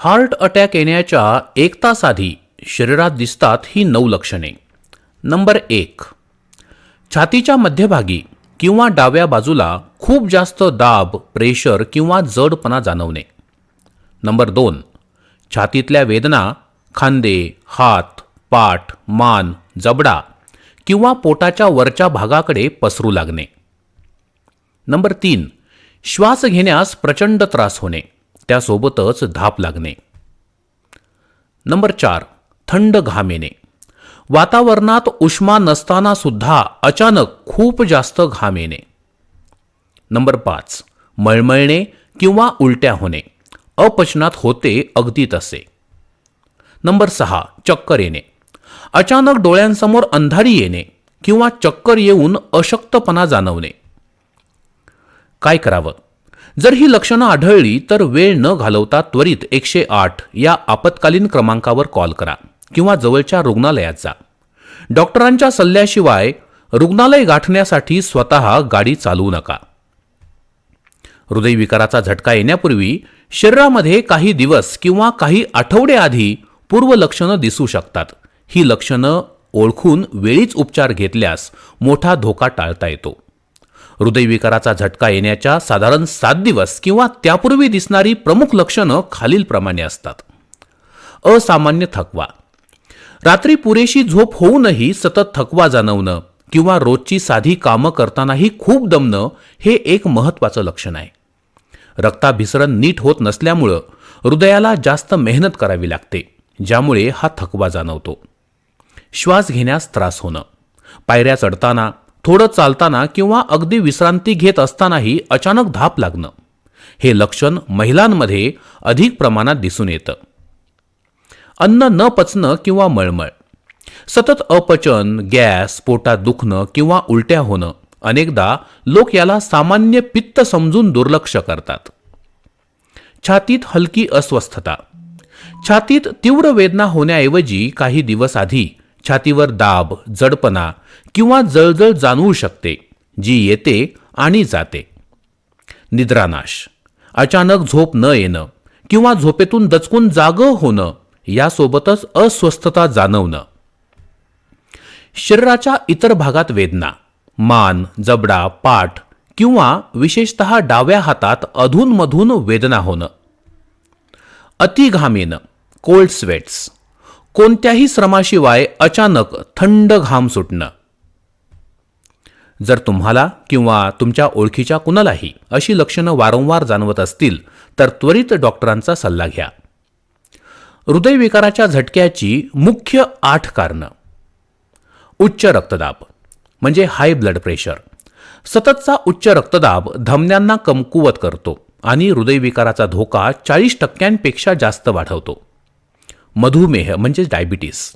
Heart attack येण्याच्या एक तास आधी शरीरात दिसतात ही नऊ लक्षणे. नंबर एक छातीच्या मध्यभागी किंवा डाव्या बाजूला खूप जास्त दाब प्रेशर किंवा जडपणा जाणवणे. नंबर दोन छातीतल्या वेदना खांदे हात पाठ मान जबडा किंवा पोटाच्या वरच्या भागाकडे पसरू लागणे. नंबर तीन श्वास घेण्यास प्रचंड त्रास होणे. त्यासोबतच धाप लागणे. नंबर चार थंड घाम येणे वातावरणात उष्मा नसताना सुद्धा अचानक खूप जास्त घाम येणे नंबर पाच मळमळणे किंवा उलट्या होणे. अपचनात होते अगदी तसे. नंबर सहा चक्कर येणे. अचानक डोळ्यांसमोर अंधारी येणे किंवा चक्कर येऊन अशक्तपणा जाणवणे. काय करावं? जर ही लक्षणं आढळली तर वेळ न घालवता त्वरित एकशे आठ या आपत्कालीन क्रमांकावर कॉल करा किंवा जवळच्या रुग्णालयात जा. डॉक्टरांच्या सल्ल्याशिवाय रुग्णालय गाठण्यासाठी स्वतः गाडी चालवू नका. हृदयविकाराचा झटका येण्यापूर्वी शरीरामध्ये काही दिवस किंवा काही आठवडे आधी पूर्व लक्षणं दिसू शकतात. ही लक्षणं ओळखून वेळीच उपचार घेतल्यास मोठा धोका टाळता येतो. हृदयविकाराचा झटका येण्याच्या साधारण सात दिवस किंवा त्यापूर्वी दिसणारी प्रमुख लक्षणं खालीलप्रमाणे असतात. असामान्य थकवा. रात्री पुरेशी झोप होऊनही सतत थकवा जाणवणं किंवा रोजची साधी कामं करतानाही खूप दमणं हे एक महत्त्वाचं लक्षण आहे. रक्ताभिसरण नीट होत नसल्यामुळं हृदयाला जास्त मेहनत करावी लागते ज्यामुळे हा थकवा जाणवतो. श्वास घेण्यास त्रास होणं. पायऱ्या चढताना थोडं चालताना किंवा अगदी विश्रांती घेत असतानाही अचानक धाप लागणं. हे लक्षण महिलांमध्ये अधिक प्रमाणात दिसून येतं. अन्न न पचणं किंवा मळमळ. सतत अपचन गॅस पोटात दुखणं किंवा उलट्या होणं अनेकदा लोक याला सामान्य पित्त समजून दुर्लक्ष करतात. छातीत हलकी अस्वस्थता. छातीत तीव्र वेदना होण्याऐवजी काही दिवस आधी छातीवर दाब जडपणा किंवा जळजळ जाणवू शकते जी येते आणि जाते. निद्रानाश अचानक झोप न येणं किंवा झोपेतून दचकून जाग होणं यासोबतच अस्वस्थता जाणवणं. शरीराच्या इतर भागात वेदना मान जबडा पाठ किंवा विशेषत डाव्या हातात अधूनमधून वेदना होणं. अति येणं कोल्ड स्वेट्स कोणत्याही श्रमाशिवाय अचानक थंड घाम सुटणं. जर तुम्हाला किंवा तुमच्या ओळखीच्या कुणालाही अशी लक्षणं वारंवार जाणवत असतील तर त्वरित डॉक्टरांचा सल्ला घ्या. हृदयविकाराच्या झटक्याची मुख्य आठ कारणं. उच्च रक्तदाब म्हणजे हाय ब्लड प्रेशर सततचा उच्च रक्तदाब धमन्यांना कमकुवत करतो आणि हृदयविकाराचा धोका चाळीस टक्क्यांपेक्षा जास्त वाढवतो. मधुमेह म्हणजे डायबिटीस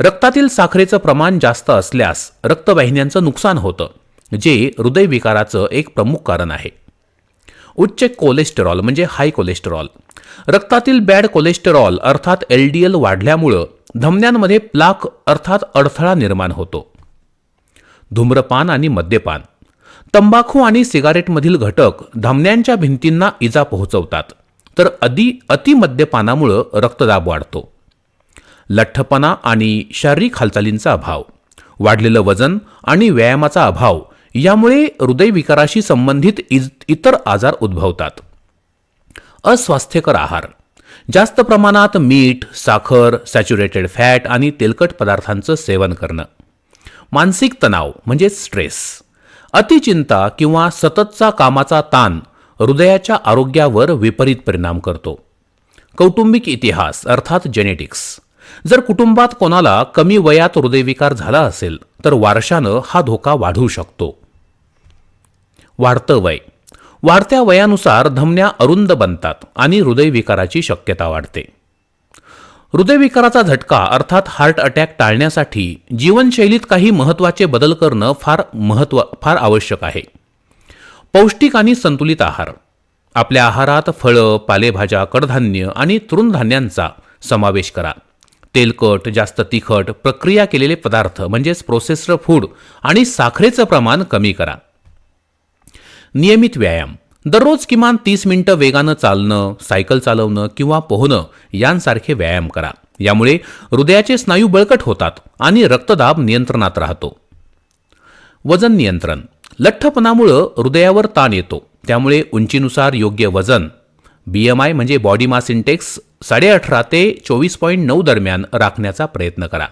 रक्तातील साखरेचं प्रमाण जास्त असल्यास रक्तवाहिन्यांचं नुकसान होतं जे हृदयविकाराचं एक प्रमुख कारण आहे. उच्च कोलेस्टेरॉल म्हणजे हाय कोलेस्टेरॉल रक्तातील बॅड कोलेस्टेरॉल अर्थात एल डी एल वाढल्यामुळं धमन्यांमध्ये प्लाक अर्थात अडथळा निर्माण होतो. धूम्रपान आणि मद्यपान. तंबाखू आणि सिगारेटमधील घटक धमन्यांच्या भिंतींना इजा पोहोचवतात. तर अति अतिमद्यपानामुळं रक्तदाब वाढतो. लठ्ठपणा आणि शारीरिक हालचालींचा अभाव वाढलेलं वजन आणि व्यायामाचा अभाव यामुळे हृदयविकाराशी संबंधित इज इतर आजार उद्भवतात. अस्वास्थ्यकर आहार जास्त प्रमाणात मीठ साखर सॅच्युरेटेड फॅट आणि तेलकट पदार्थांचं सेवन करणं. मानसिक तणाव म्हणजे स्ट्रेस अतिचिंता किंवा सततचा कामाचा ताण हृदयाच्या आरोग्यावर विपरीत परिणाम करतो. कौटुंबिक इतिहास अर्थात जेनेटिक्स जर कुटुंबात कोणाला कमी वयात हृदयविकार झाला असेल तर वारशानं हा धोका वाढू शकतो. वाढतं वय. वाढत्या वयानुसार धमन्या अरुंद बनतात आणि हृदयविकाराची शक्यता वाढते. हृदयविकाराचा झटका अर्थात हार्ट अटॅक टाळण्यासाठी जीवनशैलीत काही महत्त्वाचे बदल करणं फार महत्त्व फार आवश्यक आहे. पौष्टिक आणि संतुलित आहार. आपल्या आहारात फळं पालेभाज्या कडधान्य आणि तृणधान्यांचा समावेश करा. तेलकट जास्त तिखट प्रक्रिया केलेले पदार्थ म्हणजेच प्रोसेस्ड फूड आणि साखरेचं प्रमाण कमी करा. नियमित व्यायाम. दररोज किमान तीस मिनिटं वेगानं चालणं सायकल चालवणं किंवा पोहणं यांसारखे व्यायाम करा. यामुळे हृदयाचे स्नायू बळकट होतात आणि रक्तदाब नियंत्रणात राहतो. वजन नियंत्रण. लठ्ठपणामुळं हृदयावर ताण येतो. त्यामुळे उंचीनुसार योग्य वजन बी एम आय म्हणजे बॉडी मास इंडेक्स साडेअठरा ते चोवीस पॉईंट नऊ दरम्यान राखण्याचा प्रयत्न करा.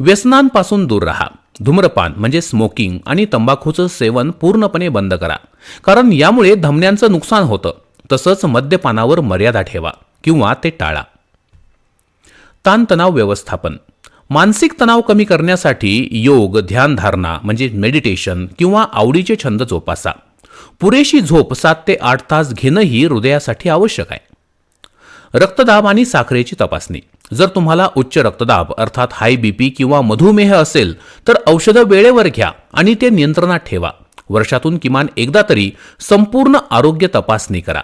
व्यसनांपासून दूर राहा. धूम्रपान म्हणजे स्मोकिंग आणि तंबाखूचं सेवन पूर्णपणे बंद करा. कारण यामुळे धमन्यांचं नुकसान होतं. तसंच मद्यपानावर मर्यादा ठेवा किंवा ते टाळा. ताणतणाव व्यवस्थापन. मानसिक तणाव कमी करण्यासाठी योग ध्यानधारणा म्हणजे मेडिटेशन किंवा आवडीचे छंद जोपासा. पुरेशी झोप सात ते आठ तास घेणंही हृदयासाठी आवश्यक आहे. रक्तदाब आणि साखरेची तपासणी. जर तुम्हाला उच्च रक्तदाब अर्थात हाय बीपी किंवा मधुमेह असेल तर औषधं वेळेवर घ्या आणि ते नियंत्रणात ठेवा. वर्षातून किमान एकदा तरी संपूर्ण आरोग्य तपासणी करा.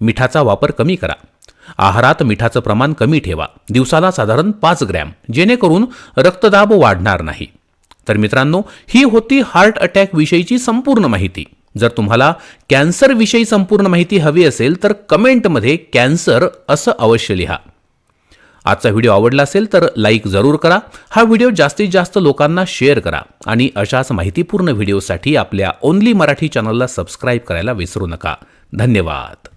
मिठाचा वापर कमी करा. आहारात मिठाचं प्रमाण कमी ठेवा. दिवसाला साधारण पाच ग्रॅम. जेणेकरून रक्तदाब वाढणार नाही. तर मित्रांनो ही होती हार्ट अटॅक विषयीची संपूर्ण माहिती. जर तुम्हाला कॅन्सर विषयी संपूर्ण माहिती हवी असेल तर कमेंटमध्ये कॅन्सर असं अवश्य लिहा. आजचा व्हिडिओ आवडला असेल तर लाईक जरूर करा. हा व्हिडिओ जास्तीत जास्त लोकांना शेअर करा आणि अशाच माहितीपूर्ण व्हिडिओसाठी आपल्या ओनली मराठी चॅनलला सबस्क्राईब करायला विसरू नका. धन्यवाद.